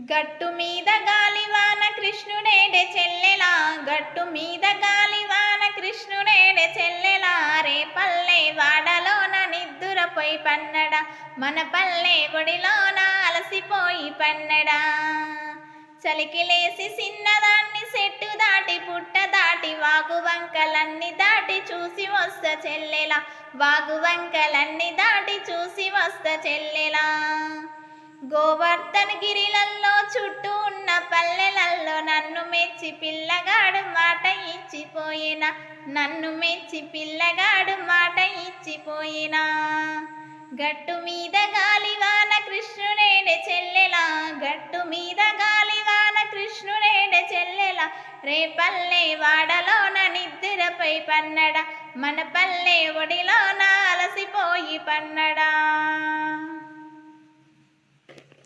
గట్టు మీద గాలివాన కృష్ణుడేడే చెల్లెలా. గట్టు మీద గాలివాన కృష్ణుడేడే చెల్లెలా. రే పల్లె వాడలోన నిద్దురపోయి పన్నడ. మన పల్లె గుడిలోన అలసిపోయి పన్నడా. చలికి లేసి చిన్నదాన్ని చెట్టు దాటి పుట్ట దాటి వాగు వంకలన్నీ దాటి చూసి వస్త చెల్లెలా. వాగు వంకలన్నీ దాటి చూసి వస్త చెల్లెలా. గోవర్ధన్ గిరిలల్లో చుట్టూ ఉన్న పల్లెలల్లో నన్ను మెచ్చి పిల్లగాడు మాట ఇచ్చిపోయిన నన్ను మెచ్చి పిల్లగాడు మాట ఇచ్చిపోయిన గట్టు మీద గాలివాన కృష్ణుడేడే చెల్లెలా గట్టు మీద గాలివాన కృష్ణుడేడే చెల్లెలా. రే పల్లె వాడలోన నిద్రపై పన్నడ మన పల్లె ఒడిలోన అలసిపోయి పన్నడా.